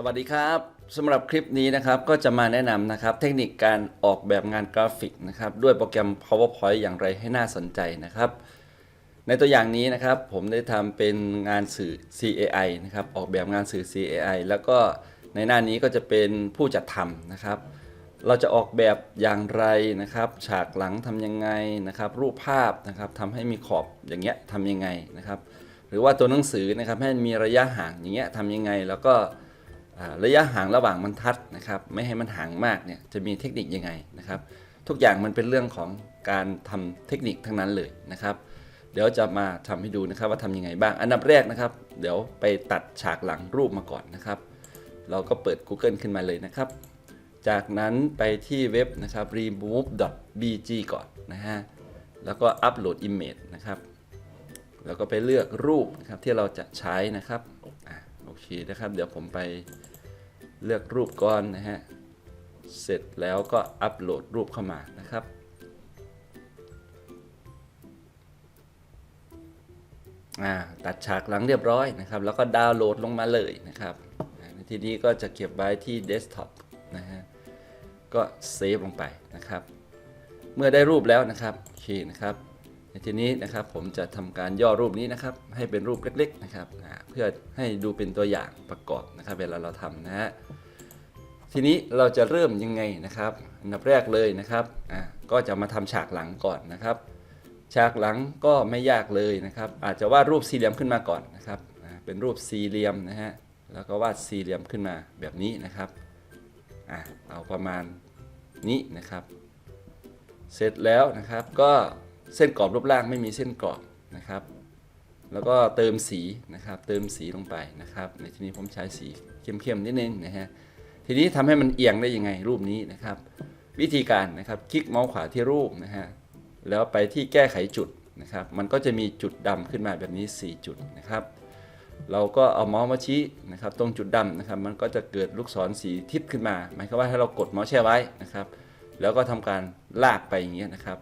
สวัสดีครับสำหรับคลิปนี้นะครับก็จะมาแนะนำนะครับ เทคนิคการออกแบบงานกราฟิกนะครับด้วยโปรแกรม PowerPoint อย่างไรให้น่าสนใจนะครับ ในตัวอย่างนี้นะครับผมได้ทำเป็นงานสื่อ CAI นะครับออกแบบงานสื่อ CAI แล้วก็ในหน้านี้ก็จะเป็นผู้จัดทำนะครับ เราจะออกแบบอย่างไรนะครับ ฉากหลังทำยังไงนะครับ รูปภาพนะครับทำให้มีขอบอย่างเงี้ยทำยังไงนะครับ หรือว่าตัวหนังสือนะครับให้มีระยะห่างอย่างเงี้ยทำยังไงแล้วก็ ระยะห่างระหว่างบรรทัดนะครับไม่ให้มันห่างมากเนี่ยจะมีเทคนิคยังไงนะครับทุกอย่างมันเป็นเรื่องของการทำเทคนิคทั้งนั้นเลยนะครับ เดี๋ยวจะมาทำให้ดูนะครับว่าทำยังไงบ้างอันดับแรกนะครับ เดี๋ยวไปตัดฉากหลังรูปมาก่อนนะครับ เราก็เปิด Google ขึ้นมาเลยนะครับ จากนั้นไปที่เว็บนะครับ remove.bg ก่อนนะฮะแล้วก็ upload image นะครับแล้วก็ไปเลือกรูปนะครับที่เราจะใช้นะครับอะโอ เคนะครับ เดี๋ยวผมไปเลือกรูปก่อนนะฮะ เสร็จแล้วก็อัปโหลดรูปเข้ามานะครับอ่าตัดฉากหลังเรียบร้อยนะครับ แล้วก็ดาวน์โหลดลงมาเลยนะครับ ทีนี้ก็จะเก็บไว้ที่เดสก์ท็อปนะฮะ ก็เซฟลงไปนะครับ เมื่อได้รูปแล้วนะครับ โอเคนะครับ ทีนี้นะครับผมจะทำการย่อรูปนี้นะครับ ให้เป็นรูปเล็กๆนะครับเพื่อให้ดูเป็นตัวอย่างประกอบนะครับ เวลาเราทำนะฮะทีนี้เราจะเริ่มยังไงนะครับอันดับแรกเลยนะครับอ่าก็จะมาทำฉากหลังก่อนนะครับ ฉากหลังก็ไม่ยากเลยนะครับ อาจจะวาดรูปสี่เหลี่ยมขึ้นมาก่อนนะครับเป็นรูปสี่เหลี่ยมนะฮะแล้วก็วาดสี่เหลี่ยมขึ้นมาแบบนี้นะครับอ่าเอาประมาณนี้นะครับ เสร็จแล้วนะครับก็ เส้นกรอบรูปร่างไม่มีเส้นกรอบนะครับ แล้วก็เติมสีนะครับ เติมสีลงไปนะครับ ในที่นี้ผมใช้สีเข้มๆนิดนึงนะฮะ ทีนี้ทำให้มันเอียงได้ยังไงรูปนี้นะครับ วิธีการนะครับคลิกเมาส์ขวาที่รูปนะฮะ แล้วไปที่แก้ไขจุดนะครับ มันก็จะมีจุดดำขึ้นมาแบบนี้ 4 จุดนะครับ เราก็เอาเมาส์มาชี้นะครับ ตรงจุดดำนะครับ มันก็จะเกิดลูกศรสีทิศขึ้นมา หมายความว่าให้เรากดเมาส์แช่ไว้นะครับ แล้วก็ทำการลากไปอย่างเงี้ยนะครับ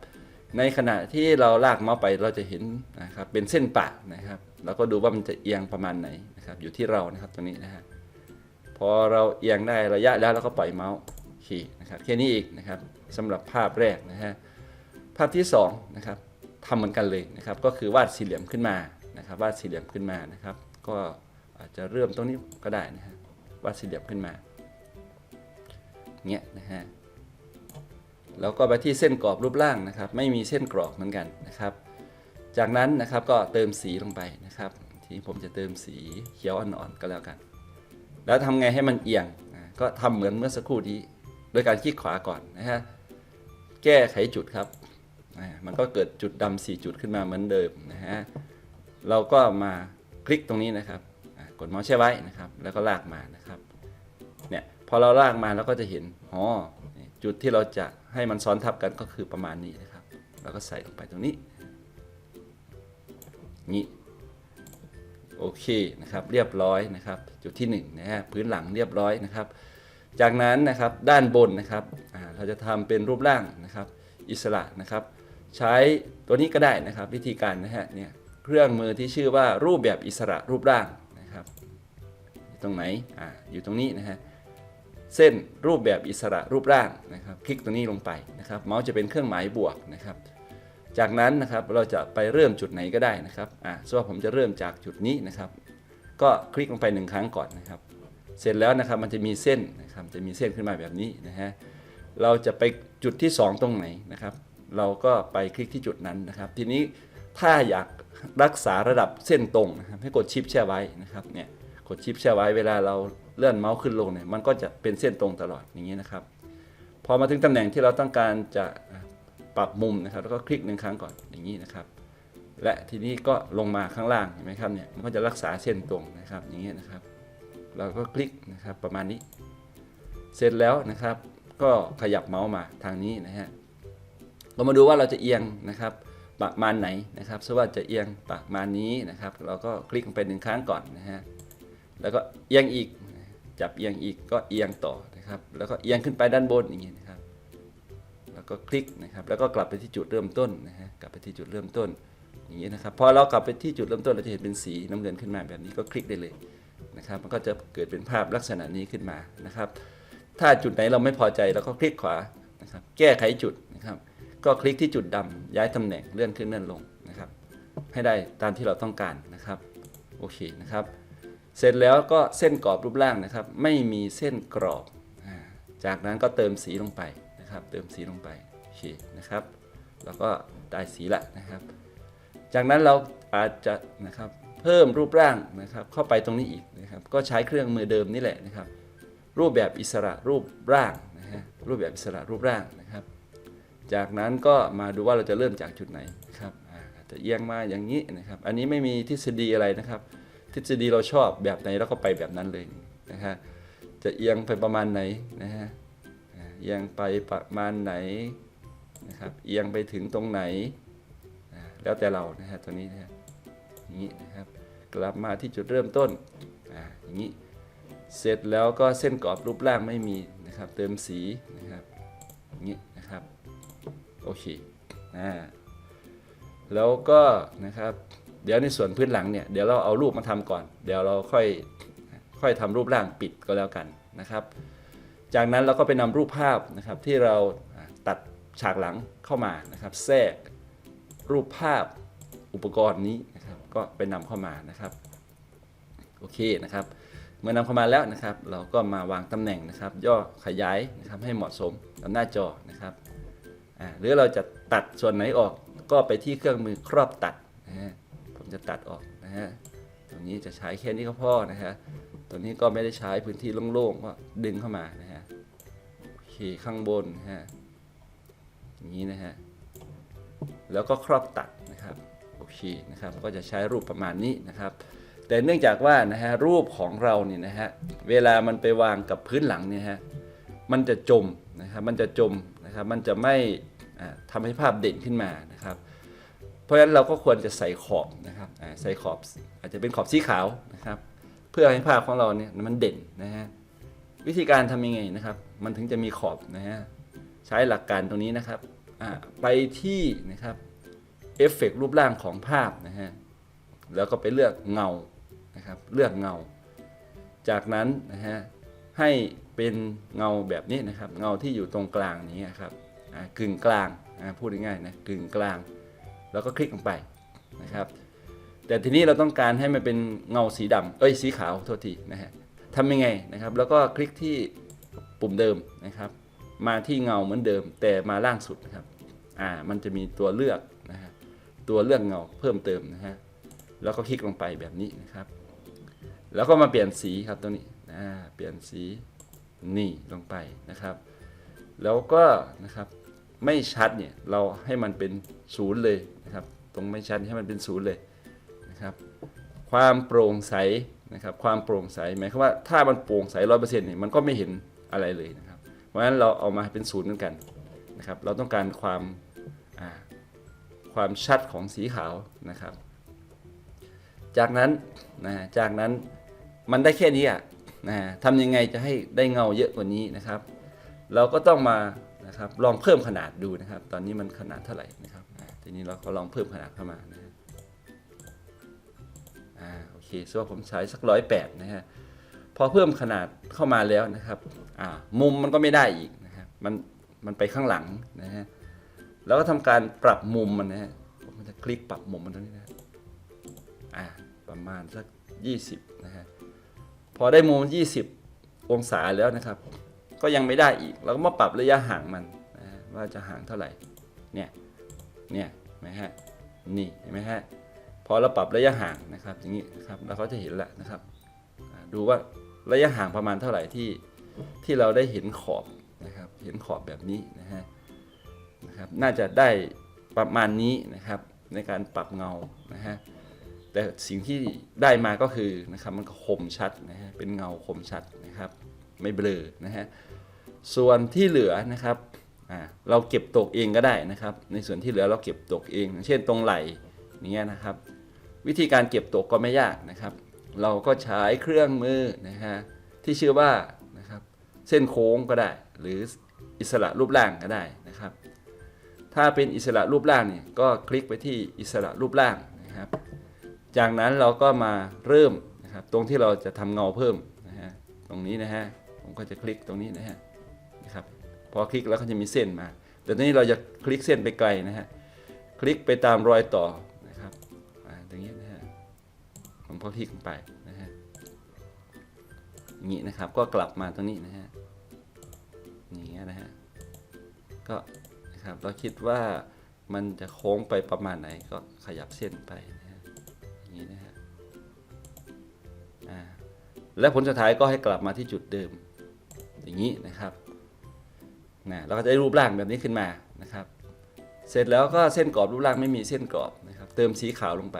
ในขณะที่เราลากเมาส์ไปเราจะเห็นนะครับเป็นเส้นปะนะครับแล้วก็ดูว่ามันจะเอียงประมาณไหนนะครับอยู่ที่เรานะครับตรงนี้นะฮะพอเราเอียงได้ระยะแล้วเราก็ปล่อยเมาส์ขี่นะครับแค่นี้เองนะครับสำหรับภาพแรกนะฮะภาพที่2นะครับทำเหมือนกันเลยนะครับก็คือวาดสี่เหลี่ยมขึ้นมานะครับวาดสี่เหลี่ยมขึ้นมานะครับ ก็อาจจะเริ่มตรงนี้ก็ได้นะฮะวาดสี่เหลี่ยมขึ้นมาเงี้ยนะฮะ แล้วก็ไปที่เส้นกรอบรูปร่างนะครับ ไม่มีเส้นกรอบเหมือนกันนะครับ จากนั้นนะครับก็เติมสีลงไปนะครับ ทีนี้ผมจะเติมสีเขียวอ่อนๆก็แล้วกัน แล้วทำไงให้มันเอียงก็ทำเหมือนเมื่อสักครู่นี้ โดยการคลิกขวาก่อนนะฮะแก้ไขจุดครับมันก็เกิดจุดดำสี่จุดขึ้นมาเหมือนเดิมนะฮะเราก็มาคลิกตรงนี้นะครับกดเมาส์แช่ไว้นะครับ แล้วก็ลากมานะครับเนี่ยพอเราลากมาเราก็จะเห็นอ๋อจุดที่เราจะ ให้มันซ้อนทับกันก็คือประมาณนี้นะครับเราก็ใส่ลงไปตรงนี้นี่โอเคนะครับเรียบร้อยนะครับ จุดที่1นะฮะพื้นหลังเรียบร้อยนะครับ จากนั้นนะครับด้านบนนะครับเราจะทำเป็นรูปร่างนะครับ อิสระนะครับ ใช้ตัวนี้ก็ได้นะครับ วิธีการนะฮะเนี่ยเครื่องมือที่ชื่อว่ารูปแบบอิสระรูปร่างนะครับอยู่ตรงไหนอ่าอยู่ตรงนี้นะฮะ เส้นรูปแบบอิสระรูปร่างนะครับคลิกตรงนี้ลงไปนะครับเมาส์จะเป็นเครื่องหมายบวกนะครับจากนั้นนะครับเราจะไปเริ่มจุดไหนก็ได้นะครับอ่าส่วนผมจะเริ่มจากจุดนี้นะครับ ก็คลิกลงไปหนึ่งครั้งก่อนนะครับ เสร็จแล้วนะครับมันจะมีเส้นนะครับจะมีเส้นขึ้นมาแบบนี้นะฮะเราจะไปจุดที่ 2 ตรงไหนนะครับ เราก็ไปคลิกที่จุดนั้นนะครับ ทีนี้ถ้าอยากรักษาระดับเส้นตรงนะครับให้กดชิปแช่ไว้นะครับเนี่ยกดชิปแช่ไว้เวลาเรา เลื่อนเมาส์ขึ้นลงเนี่ยมันก็จะเป็นเส้นตรงตลอดอย่างนี้นะครับ พอมาถึงตำแหน่งที่เราต้องการจะปรับมุมนะครับ แล้วก็คลิกหนึ่งครั้งก่อนอย่างนี้นะครับ และทีนี้ก็ลงมาข้างล่างเห็นไหมครับเนี่ยมันก็จะรักษาเส้นตรงนะครับอย่างนี้นะครับ เราก็คลิกนะครับประมาณนี้ เสร็จแล้วนะครับก็ขยับเมาส์มาทางนี้นะฮะเรามาดูว่าเราจะเอียงนะครับประมาณไหนนะครับสมมติว่าจะเอียงประมาณนี้นะครับ เราก็คลิกไปหนึ่งครั้งก่อนนะฮะ แล้วก็เอียงอีก จับเอียงอีกก็เอียงต่อนะครับ แล้วก็เอียงขึ้นไปด้านบนอย่างนี้นะครับ แล้วก็คลิกนะครับ แล้วก็กลับไปที่จุดเริ่มต้นนะฮะ กลับไปที่จุดเริ่มต้นอย่างนี้นะครับ พอเรากลับไปที่จุดเริ่มต้นเราจะเห็นเป็นสีน้ำเงินขึ้นมาแบบนี้ก็คลิกได้เลยนะครับ มันก็จะเกิดเป็นภาพลักษณะนี้ขึ้นมานะครับ ถ้าจุดไหนเราไม่พอใจเราก็คลิกขวานะครับ แก้ไขจุดนะครับ ก็คลิกที่จุดดำย้ายตำแหน่งเลื่อนขึ้นเลื่อนลงนะครับ ให้ได้ตามที่เราต้องการนะครับ โอเคนะครับ เสร็จแล้วก็เส้นกรอบรูปร่างนะครับ ไม่มีเส้นกรอบ จากนั้นก็เติมสีลงไปนะครับ เติมสีลงไปโอเคนะครับ แล้วก็ได้สีละนะครับ จากนั้นเราอาจจะนะครับเพิ่มรูปร่างนะครับเข้าไปตรงนี้อีกนะครับ ก็ใช้เครื่องมือเดิมนี่แหละนะครับ รูปแบบอิสระรูปร่างนะฮะรูปแบบอิสระรูปร่างนะครับ จากนั้นก็มาดูว่าเราจะเริ่มจากจุดไหนนะครับอาจจะเอียงมาอย่างนี้นะครับ อันนี้ไม่มีทฤษฎีอะไรนะครับ ทฤษฎีเราชอบแบบไหนเราก็ไปแบบนั้นเลยนะฮะจะเอียงไปประมาณไหนนะฮะเอียงไปประมาณไหนนะครับเอียงไปถึงตรงไหน แล้วแต่เรานะฮะตัวนี้นะฮะอย่างนี้นะครับกลับมาที่จุดเริ่มต้นอ่าอย่างนี้เสร็จแล้วก็เส้นกรอบรูปร่างไม่มีนะครับเติมสีนะครับอย่างนี้นะครับโอเคอ่าแล้วก็นะครับ เดี๋ยวในส่วนพื้นหลังเนี่ยเดี๋ยวเราเอารูปมาทำก่อน เดี๋ยวเราค่อยค่อยทำรูปร่างปิดก็แล้วกันนะครับ จากนั้นเราก็ไปนำรูปภาพนะครับที่เราตัดฉากหลังเข้ามานะครับ แทรกรูปภาพอุปกรณ์นี้นะครับก็ไปนำเข้ามานะครับโอเคนะครับ เมื่อนำเข้ามาแล้วนะครับ เราก็มาวางตำแหน่งนะครับ ย่อขยายนะครับให้เหมาะสมกับหน้าจอนะครับหรือเราจะตัดส่วนไหนออกก็ไปที่เครื่องมือครอบตัด ผมจะตัดออกนะฮะตรงนี้จะใช้แค่นี้ก็พอนะฮะตัวนี้ก็ไม่ได้ใช้พื้นที่โล่งๆก็ดึงเข้ามานะฮะโอเคข้างบนนะฮะอย่างนี้นะฮะแล้วก็ครอบตัดนะครับโอเคนะครับก็จะใช้รูปประมาณนี้นะครับ แต่เนื่องจากว่านะฮะรูปของเราเนี่ยนะฮะเวลามันไปวางกับพื้นหลังเนี่ยฮะมันจะจมนะครับมันจะจมนะครับมันจะไม่อ่าทำให้ภาพเด่นขึ้นมานะครับ เพราะฉะนั้นเราก็ควรจะใส่ขอบนะครับใส่ขอบอาจจะเป็นขอบสีขาวนะครับ เพื่อให้ภาพของเราเนี่ยมันเด่นนะฮะวิธีการทำยังไงนะครับ มันถึงจะมีขอบนะฮะใช้หลักการตรงนี้นะครับไปที่นะครับเอฟเฟกรูปร่างของภาพนะฮะแล้วก็ไปเลือกเงานะครับเลือกเงา จากนั้นนะฮะให้เป็นเงาแบบนี้นะครับ เงาที่อยู่ตรงกลางนี้ครับกึ่งกลางพูดง่ายๆนะกึ่งกลาง แล้วก็คลิกลงไปนะครับ แต่ทีนี้เราต้องการให้มันเป็นเงาสีดำเอ้ยสีขาวโทษทีนะฮะทำยังไงนะครับ แล้วก็คลิกที่ปุ่มเดิมนะครับ มาที่เงาเหมือนเดิม แต่มาล่างสุดนะครับอ่ามันจะมีตัวเลือกนะฮะตัวเลือกเงาเพิ่มเติมนะฮะแล้วก็คลิกลงไปแบบนี้นะครับ แล้วก็มาเปลี่ยนสีครับตัวนี้อ่าเปลี่ยนสีนี่ลงไปนะครับ แล้วก็นะครับ ไม่ชัดเนี่ยเราให้มันเป็นศูนย์เลยนะครับ ตรงไม่ชัดให้มันเป็นศูนย์เลยนะครับ ความโปร่งใสนะครับ ความโปร่งใสหมายความว่าถ้ามันโปร่งใสร้อยเปอร์เซ็นต์เนี่ยมันก็ไม่เห็นอะไรเลยนะครับ เพราะฉะนั้นเราเอามาเป็นศูนย์เหมือนกันนะครับ เราต้องการความความชัดของสีขาวนะครับ จากนั้นนะจากนั้นมันได้แค่นี้อะนะทำยังไงจะให้ได้เงาเยอะกว่านี้นะครับ เราก็ต้องมา นะครับลองเพิ่มขนาดดูนะครับ ตอนนี้มันขนาดเท่าไหร่นะครับทีนี้เราก็ลองเพิ่มขนาดเข้ามานะอ่าโอเคส่วนผมใช้สักร้อยแปดนะฮะพอเพิ่มขนาดเข้ามาแล้วนะครับอ่ามุมมันก็ไม่ได้อีกนะครับมันมันไปข้างหลังนะฮะแล้วก็ทำการปรับมุมมันนะฮะผมจะคลิกปรับมุมมันตรงนี้นะฮะอ่าประมาณสัก 20นะฮะพอได้มุม 20 องศาแล้วนะครับ ก็ยังไม่ได้อีก เราก็มาปรับระยะห่างมันว่าจะห่างเท่าไหร่ เนี่ย เนี่ยนไหมฮะ นี่เห็นไหมฮะ พอเราปรับระยะห่างนะครับ อย่างนี้นะครับเราก็จะเห็นแล้วนะครับ ดูว่าระยะห่างประมาณเท่าไหร่ที่ที่เราได้เห็นขอบนะครับ เห็นขอบแบบนี้นะฮะ นะครับ น่าจะได้ประมาณนี้นะครับในการปรับเงานะฮะ แต่สิ่งที่ได้มาก็คือนะครับมันก็คมชัดนะฮะ เป็นเงาคมชัดนะครับ ไม่เบลอนะฮะส่วนที่เหลือนะครับเราเก็บตกเองก็ได้นะครับ ในส่วนที่เหลือเราเก็บตกเอง เช่นตรงไหล่อย่างเงี้ยนะครับ วิธีการเก็บตกก็ไม่ยากนะครับ เราก็ใช้เครื่องมือนะฮะที่ชื่อว่านะครับเส้นโค้งก็ได้ หรืออิสระรูปร่างก็ได้นะครับ ถ้าเป็นอิสระรูปร่างเนี่ยก็คลิกไปที่อิสระรูปร่างนะครับ จากนั้นเราก็มาเริ่มนะครับนะครับตรงที่เราจะทำเงาเพิ่มนะฮะตรงนี้นะฮะ ผมก็จะคลิกตรงนี้นะฮะนะครับพอคลิกแล้วก็จะมีเส้นมา แต่นนี้เราจะคลิกเส้นไปไกลนะฮะคลิกไปตามรอยต่อนะครับตรงนี้นะฮะผมก็คลิกไปนะฮะอย่างนี้นะครับก็กลับมาตรงนี้นะฮะอย่างเงี้ยนะฮะก็นะครับเราคิดว่ามันจะโค้งไปประมาณไหนก็ขยับเส้นไปนะฮะอย่างนี้นะฮะอ่าและผลสุดท้ายก็ให้กลับมาที่จุดเดิม อย่างนี้นะครับนะเราก็จะได้รูปร่างแบบนี้ขึ้นมานะครับ เสร็จแล้วก็เส้นกรอบรูปร่างไม่มีเส้นกรอบนะครับ เติมสีขาวลงไป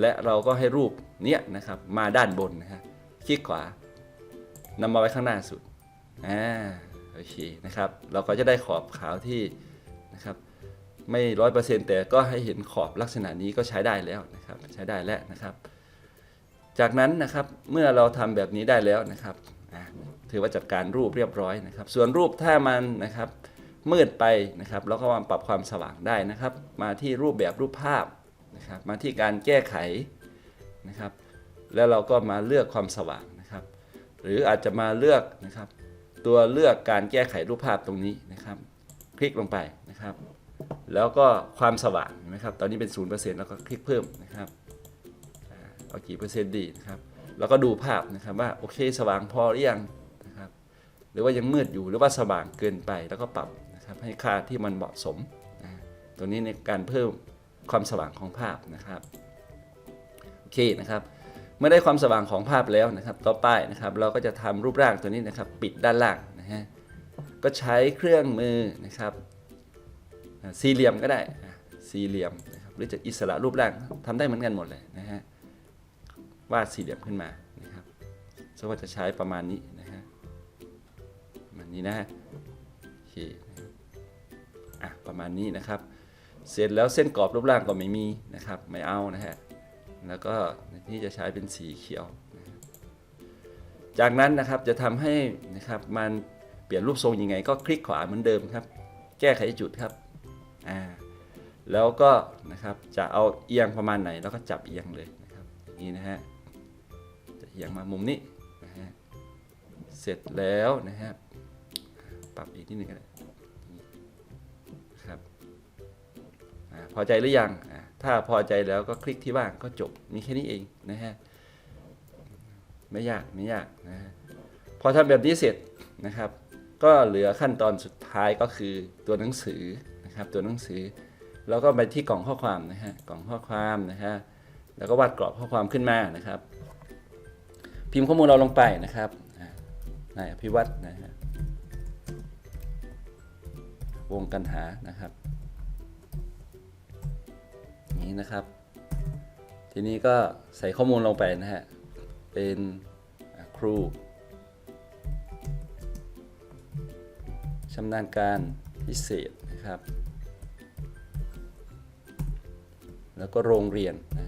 และเราก็ให้รูปเนี้ยนะครับมาด้านบนนะฮะคลิกขวานำมาไว้ข้างหน้าสุดอ่าโอเคนะครับ เราก็จะได้ขอบขาวที่นะครับไม่ร้อยเปอร์เซ็นต์แต่ก็ให้เห็นขอบลักษณะนี้ก็ใช้ได้แล้วนะครับ ใช้ได้แล้วนะครับ จากนั้นนะครับเมื่อเราทำแบบนี้ได้แล้วนะครับ ถือว่าจัดการรูปเรียบร้อยนะครับ ส่วนรูปถ้ามันนะครับมืดไปนะครับเราก็มาปรับความสว่างได้นะครับ มาที่รูปแบบรูปภาพนะครับมาที่การแก้ไขนะครับ แล้วเราก็มาเลือกความสว่างนะครับ หรืออาจจะมาเลือกนะครับ ตัวเลือกการแก้ไขรูปภาพตรงนี้นะครับ คลิกลงไปนะครับ แล้วก็ความสว่างเห็นไหมครับ ตอนนี้เป็น 0%แล้วก็คลิกเพิ่มนะครับเอากี่เปอร์เซ็นต์ดีนะครับ แล้วก็ดูภาพนะครับว่าโอเคสว่างพอหรือยังนะครับหรือว่ายังมืดอยู่หรือว่าสว่างเกินไปแล้วก็ปรับนะครับให้ค่าที่มันเหมาะสมนะตัวนี้ในการเพิ่มความสว่างของภาพนะครับโอเคนะครับเมื่อได้ความสว่างของภาพแล้วนะครับ ต่อไปนะครับ เราก็จะทำรูปร่างตัวนี้นะครับ ปิดด้านล่างนะฮะก็ใช้เครื่องมือนะครับสี่เหลี่ยมก็ได้อะสี่เหลี่ยมนะครับหรือจะอิสระรูปร่างทำได้เหมือนกันหมดเลยนะฮะ วาดสี่เหลี่ยมขึ้นมานะครับซึ่งว่าจะใช้ประมาณนี้นะฮะประมาณนี้นะฮะโอเคอะประมาณนี้นะครับ เสร็จแล้วเส้นกรอบรูปร่างก็ไม่มีนะครับไม่เอานะฮะแล้วก็นที่จะใช้เป็นสีเขียวนะจากนั้นนะครับจะทำให้นะครับมันเปลี่ยนรูปทรงยังไง ก็คลิกขวาเหมือนเดิมครับ แก้ไขจุดครับอ่าแล้วก็นะครับจะเอาเอียงประมาณไหน แล้วก็จับเอียงเลยนะครับอย่างนี้นะฮะ อียงมามุมนี้นะฮะเสร็จแล้วนะฮะปรับอีกนิดนึงก็ได้ครับอพอใจหรือยังถ้าพอใจแล้วก็คลิกที่ว่างก็จบมีแค่นี้เองนะฮะไม่ยากไม่ยากนะฮะพอทำแบบนี้เสร็จนะครับ ก็เหลือขั้นตอนสุดท้ายก็คือตัวหนังสือนะครับตัวหนังสือแล้วก็ไปที่กล่องข้อความนะฮะกล่องข้อความนะฮะแล้วก็วาดกรอบข้อความขึ้นมานะครับ พิมพ์ข้อมูลเราลงไปนะครับนายอภิวัตรนะฮะวงกันหานะครับ นี้นะครับ ทีนี้ก็ใส่ข้อมูลลงไปนะฮะ เป็นครูชำนาญการพิเศษนะครับ แล้วก็โรงเรียนนะ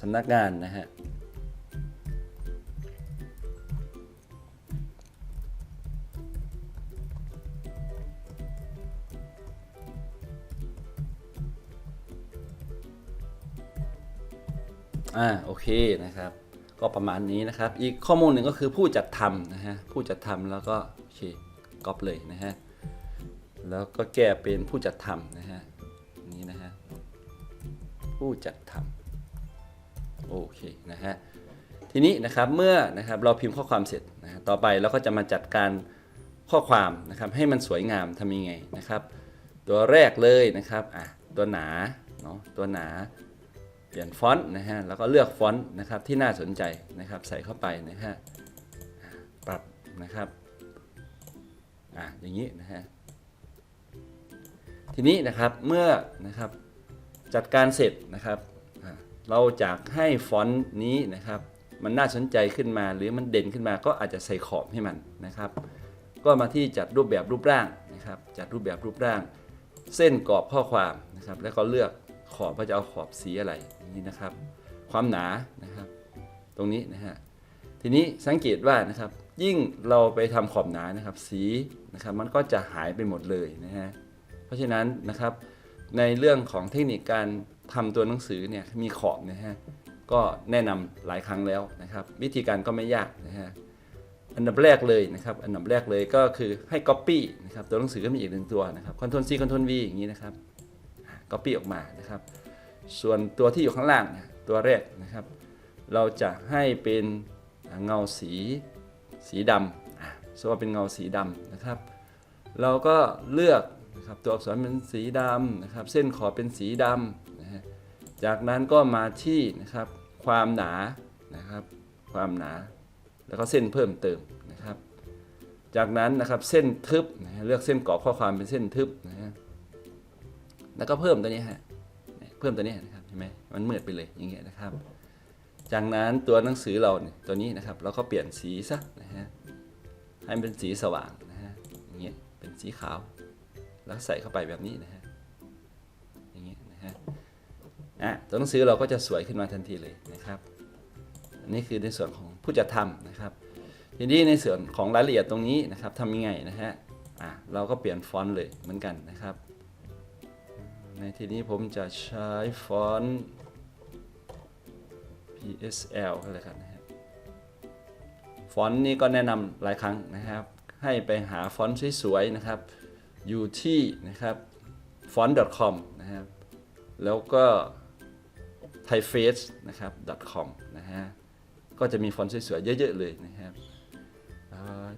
สำนักงานนะฮะอ่าโอเคนะครับ ก็ประมาณนี้นะครับ อีกข้อมูลหนึ่งก็คือผู้จัดทำนะฮะผู้จัดทำแล้วก็โอเคก๊อปเลยนะฮะแล้วก็แก้เป็นผู้จัดทำนะฮะนี่นะฮะผู้จัดทำ โอเคนะฮะทีนี้นะครับเมื่อนะครับเราพิมพ์ข้อความเสร็จนะฮะต่อไปเราก็จะมาจัดการข้อความนะครับให้มันสวยงามทำยังไงนะครับ ตัวแรกเลยนะครับอะตัวหนาเนาะตัวหนาเปลี่ยนฟอนต์นะฮะแล้วก็เลือกฟอนต์นะครับที่น่าสนใจนะครับใส่เข้าไปนะฮะปรับนะครับอ่าอย่างนี้นะฮะทีนี้นะครับเมื่อนะครับจัดการเสร็จนะครับ เราจากให้ฟอนต์นี้นะครับมันน่าสนใจขึ้นมาหรือมันเด่นขึ้นมาก็อาจจะใส่ขอบให้มันนะครับ ก็มาที่จัดรูปแบบรูปร่างนะครับ จัดรูปแบบรูปร่าง เส้นกรอบข้อความนะครับ แล้วก็เลือกขอบว่าจะเอาขอบสีอะไรนี้นะครับ ความหนานะครับ ตรงนี้นะฮะทีนี้สังเกตว่านะครับ ยิ่งเราไปทำขอบหนานะครับ สีนะครับ มันก็จะหายไปหมดเลยนะฮะเพราะฉะนั้นนะครับในเรื่องของเทคนิคการ ทำตัวหนังสือเนี่ยมีขอบนะฮะก็แนะนำหลายครั้งแล้วนะครับ วิธีการก็ไม่ยากนะฮะอันดับแรกเลยนะครับ อันดับแรกเลยก็คือให้ Copy นะครับตัวหนังสือก็มีอีกหนึ่งตัวนะครับ Ctrl C Ctrl V อย่างนี้นะครับ Copy ออกมานะครับ ส่วนตัวที่อยู่ข้างล่างเนี่ยตัวแรกนะครับ เราจะให้เป็นเงาสีสีดำสมมติว่าเป็นเงาสีดำนะครับ เราก็เลือกนะครับตัวอักษรเป็นสีดำนะครับ เส้นขอบเป็นสีดำ จากนั้นก็มาที่นะครับความหนานะครับ ความหนา แล้วก็เส้นเพิ่มเติมนะครับ จากนั้นนะครับเส้นทึบนะฮะเลือกเส้นกรอบข้อความเป็นเส้นทึบนะฮะแล้วก็เพิ่มตัวนี้ฮะเนี่ยเพิ่มตัวนี้นะครับเห็นไหมมันมืดไปเลยอย่างเงี้ยนะครับ จากนั้นตัวหนังสือเราเนี่ยตัวนี้นะครับ เราก็เปลี่ยนสีซะนะฮะให้มันเป็นสีสว่างนะฮะอย่างเงี้ยเป็นสีขาว แล้วใส่เข้าไปแบบนี้นะฮะอย่างเงี้ยนะฮะ อะตัวหนังสือเราก็จะสวยขึ้นมาทันทีเลยนะครับอันนี้คือในส่วนของผู้จัดทำนะครับทีนี้ในส่วนของรายละเอียดตรงนี้นะครับทำยังไงนะฮะอะเราก็เปลี่ยนฟอนต์เลยเหมือนกันนะครับ ในที่นี้ผมจะใช้ฟอนต์ PSL ก็แล้วกันนะฮะฟอนต์นี้ก็แนะนำหลายครั้งนะครับ ให้ไปหาฟอนต์สวยๆนะครับ อยู่ที่นะครับ font.com นะครับ แล้วก็ thaiface นะครับ .com นะฮะ ก็จะมีฟอนต์สวยๆ เยอะๆ เลยนะครับ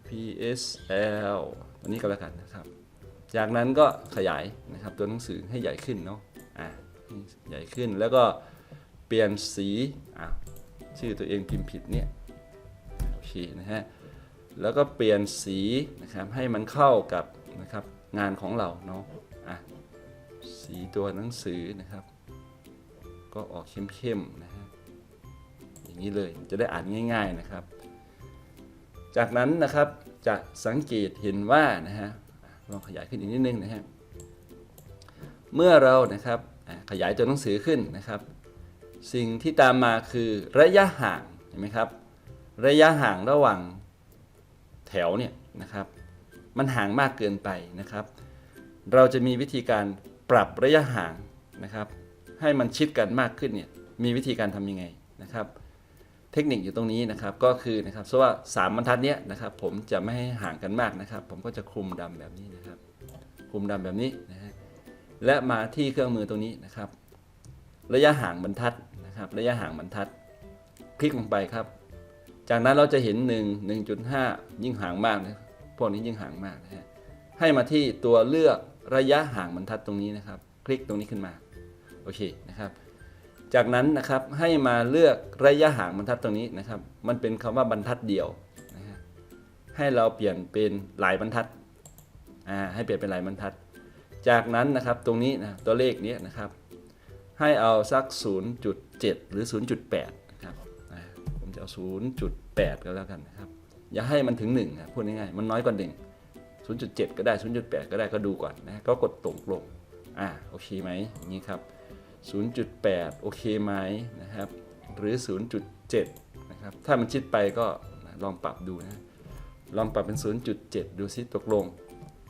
PSL อันนี้ก็แล้วกันนะครับ จากนั้นก็ขยายนะครับตัวหนังสือให้ใหญ่ขึ้นเนาะอ่าใหญ่ขึ้นแล้วก็เปลี่ยนสีอ่าชื่อตัวเองพิมพ์ผิดเนี่ยโอเคนะฮะแล้วก็เปลี่ยนสีนะครับให้มันเข้ากับนะครับงานของเราเนาะอะสีตัวหนังสือนะครับ ก็ออกเข้มๆนะฮะอย่างนี้เลยจะได้อ่านง่าย ๆนะครับ จากนั้นนะครับจะสังเกตเห็นว่านะฮะลองขยายขึ้นอีกนิดนึงนะฮะเมื่อเรานะครับขยายตัวหนังสือขึ้นนะครับ สิ่งที่ตามมาคือระยะห่างเห็นไหมครับ ระยะห่างระหว่างแถวเนี่ยนะครับ มันห่างมากเกินไปนะครับ เราจะมีวิธีการปรับระยะห่างนะครับ ให้มันชิดกันมากขึ้นเนี่ยมีวิธีการทำยังไงนะครับ เทคนิคอยู่ตรงนี้นะครับก็คือนะครับเพราะว่าสามบรรทัดเนี้ยนะครับผมจะไม่ให้ห่างกันมากนะครับ ผมก็จะคลุมดำแบบนี้นะครับคลุมดำแบบนี้นะฮะและมาที่เครื่องมือตรงนี้นะครับ ระยะห่างบรรทัดนะครับ ระยะห่างบรรทัด คลิกลงไปครับ จากนั้นเราจะเห็น 1 1.5 ยิ่งห่างมากนะพวกนี้ยิ่งห่างมากนะฮะให้มาที่ตัวเลือกระยะห่างบรรทัดตรงนี้นะครับ คลิกตรงนี้ขึ้นมา โอเคนะครับ จากนั้นนะครับให้มาเลือกระยะห่างบรรทัดตรงนี้นะครับ มันเป็นคำว่าบรรทัดเดียวนะฮะให้เราเปลี่ยนเป็นหลายบรรทัดอ่าให้เปลี่ยนเป็นหลายบรรทัด จากนั้นนะครับตรงนี้นะตัวเลขนี้นะครับ ให้เอาสัก 0.7 หรือ 0.8 นะครับผมจะเอา 0.8ก็แล้วกันนะครับอย่าให้มันถึง1นะพูดง่ายๆมันน้อยกว่า 1 0.7 ก็ได้ 0.8 ก็ได้ก็ดูก่อนนะก็กดตรงลงอ่าโอเคไหมอย่างนี้ครับ 0.8 โอเคไหมนะครับ หรือ 0.7 นะครับ ถ้ามันชิดไปก็ลองปรับดูนะ ลองปรับเป็น 0.7 ดูซิตกลง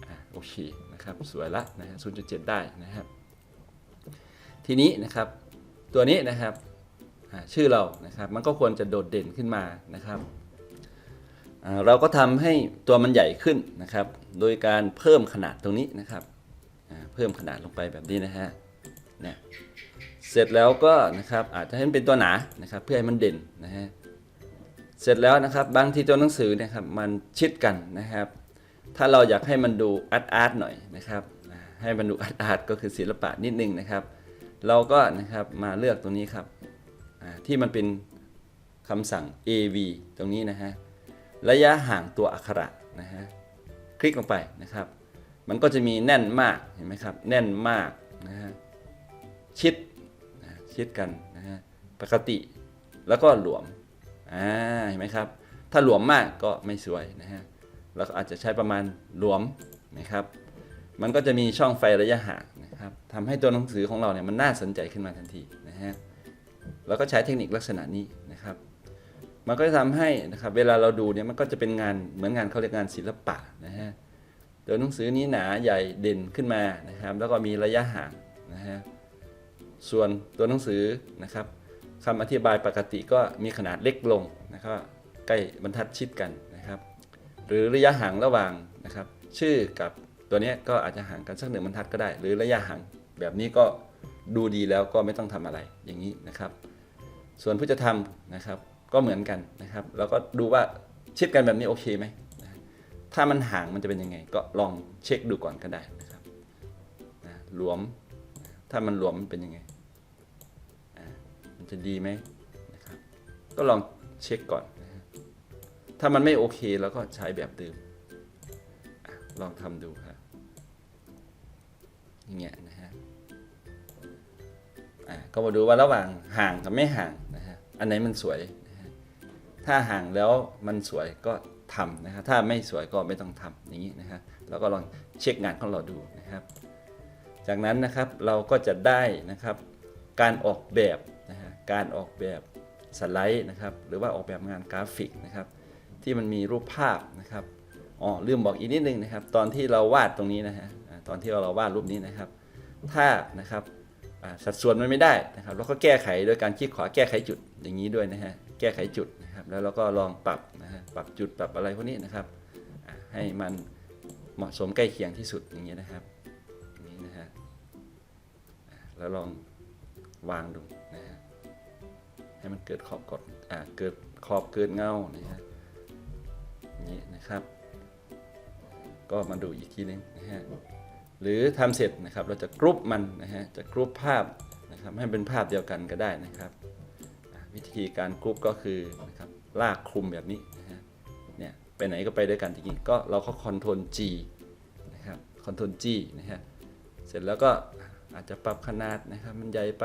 อโอเคนะครับ สวยละนะฮะ0.7 ได้นะครับ ทีนี้นะครับ ตัวนี้นะครับชื่อเรานะครับ มันก็ควรจะโดดเด่นขึ้นมานะครับเราก็ทำให้ตัวมันใหญ่ขึ้นนะครับ โดยการเพิ่มขนาดตรงนี้นะครับ เพิ่มขนาดลงไปแบบนี้นะฮะ นี่ยเสร็จแล้วก็นะครับอาจจะให้มันเป็นตัวหนานะครับเพื่อให้มันเด่นนะฮะเสร็จแล้วนะครับบางทีตัวหนังสือนะครับมันชิดกันนะครับ ถ้าเราอยากให้มันดูอาร์ตอาร์ตหน่อยนะครับให้มันดูอาร์ตอาร์ตก็คือศิลปะนิดนึงนะครับ เราก็นะครับมาเลือกตรงนี้ครับที่มันเป็นคำสั่ง AV ตรงนี้นะฮะระยะห่างตัวอักขระนะฮะคลิกลงไปนะครับ มันก็จะมีแน่นมากเห็นไหมครับแน่นมากนะฮะ ชิดนะชิดกันนะฮะปกติแล้วก็หลวมอ่าเห็นไหมครับ ถ้าหลวมมากก็ไม่สวยนะฮะเราก็อาจจะใช้ประมาณหลวมนะครับ มันก็จะมีช่องไฟระยะห่างนะครับทำให้ตัวหนังสือของเราเนี่ยมันน่าสนใจขึ้นมาทันทีนะฮะเราก็ใช้เทคนิคลักษณะนี้นะครับ มันก็จะทำให้นะครับเวลาเราดูเนี่ยมันก็จะเป็นงานเหมือนงานเขาเรียกงานศิลปะนะฮะตัวหนังสือนี้หนาใหญ่เด่นขึ้นมานะครับ แล้วก็มีระยะห่างนะฮะ ส่วนตัวหนังสือนะครับคำอธิบายปกติก็มีขนาดเล็กลงนะครับใกล้บรรทัดชิดกันนะครับ หรือระยะห่างระหว่างนะครับ ชื่อกับตัวนี้ก็อาจจะห่างกันสักหนึ่งบรรทัดก็ได้ หรือระยะห่างแบบนี้ก็ดูดีแล้วก็ไม่ต้องทำอะไรอย่างนี้นะครับ ส่วนผู้จะทำนะครับก็เหมือนกันนะครับเราก็ดูว่าชิดกันแบบนี้โอเคไหมถ้ามันห่างมันจะเป็นยังไง ก็ลองเช็คดูก่อนก็ได้นะครับหลวมถ้ามันหลวมเป็นยังไง จะดีไหมนะครับก็ลองเช็คก่อน ถ้ามันไม่โอเคเราก็ใช้แบบเดิมลองทำดูครับอย่างเงี้ยนะฮะอ่าก็มาดูว่าระหว่างห่างกับไม่ห่างนะฮะอันไหนมันสวยนะฮะถ้าห่างแล้วมันสวยก็ทำนะฮะถ้าไม่สวยก็ไม่ต้องทำอย่างนี้นะฮะแล้วก็ลองเช็คงานของเราดูนะครับ จากนั้นนะครับเราก็จะได้นะครับการออกแบบ การออกแบบสไลด์นะครับหรือว่าออกแบบงานกราฟิกนะครับ ที่มันมีรูปภาพนะครับอ๋อลืมบอกอีกนิดนึงนะครับ ตอนที่เราวาดตรงนี้นะฮะตอนที่เราวาดรูปนี้นะครับ ถ้านะครับสัดส่วนมันไม่ได้นะครับเราก็แก้ไขโดยการคลิกขวาแก้ไขจุดอย่างนี้ด้วยนะฮะแก้ไขจุดนะครับแล้วเราก็ลองปรับนะฮะปรับจุดปรับอะไรพวกนี้นะครับ ให้มันเหมาะสมใกล้เคียงที่สุดอย่างนี้นะครับนี้นะฮะแล้วลองวางดูนะฮะ ให้มันเกิดขอบกดอ่าเกิดขอบเกิดเงานะฮะนี้นะครับ ก็มาดูอีกทีนึงนะฮะหรือทำเสร็จนะครับเราจะกรุ๊ปมันนะฮะจะกรุ๊ปภาพนะครับให้เป็นภาพเดียวกันก็ได้นะครับ วิธีการกรุ๊ปก็คือนะครับลากคลุมแบบนี้นะฮะเนี่ยไปไหนก็ไปด้วยกันจริงๆก็เราก็คอนโทรล G นะครับคอนโทรล G นะฮะเสร็จแล้วก็อาจจะปรับขนาดนะครับ มันใหญ่ไป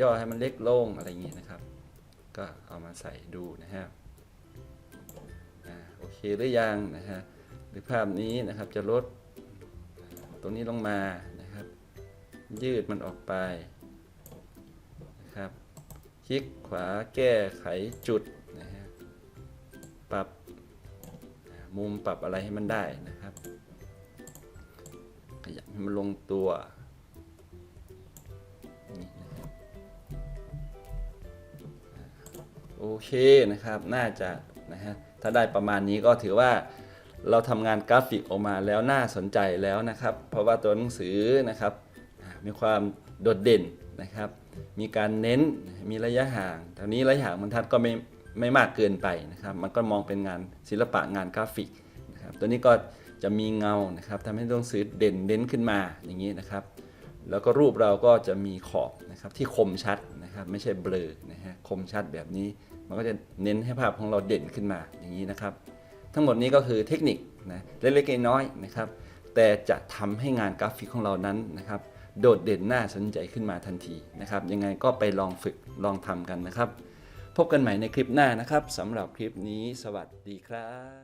ย่อให้มันเล็กลงอะไรอย่างเงี้ยนะครับ ก็เอามาใส่ดูนะฮะโอเคหรือยังนะฮะหรือภาพนี้นะครับจะลดตรงนี้ลงมานะครับ ยืดมันออกไปนะครับ คลิกขวาแก้ไขจุดนะฮะปรับมุมปรับอะไรให้มันได้นะครับขยับให้มันลงตัว โอเคนะครับ น่าจะนะฮะ ถ้าได้ประมาณนี้ก็ถือว่าเราทำงานกราฟิกออกมาแล้วน่าสนใจแล้วนะครับ เพราะว่าตัวหนังสือนะครับ มีความโดดเด่นนะครับ มีการเน้น มีระยะห่างตอนนี้ระยะห่างบรรทัดก็ไม่ไม่มากเกินไปนะครับ มันก็มองเป็นงานศิลปะงานกราฟิกนะครับ ตัวนี้ก็จะมีเงานะครับทำให้ตัวหนังสือเด่นเด่นขึ้นมาอย่างนี้นะครับ แล้วก็รูปเราก็จะมีขอบนะครับที่คมชัดนะครับ ไม่ใช่เบลอนะฮะ คมชัดแบบนี้ มันก็จะเน้นให้ภาพของเราเด่นขึ้นมาอย่างนี้นะครับ ทั้งหมดนี้ก็คือเทคนิคนะเล็กๆน้อยๆนะครับ แต่จะทำให้งานกราฟิกของเรานั้นนะครับ โดดเด่นน่าสนใจขึ้นมาทันทีนะครับ ยังไงก็ไปลองฝึกลองทำกันนะครับ พบกันใหม่ในคลิปหน้านะครับสำหรับคลิปนี้ สวัสดีครับ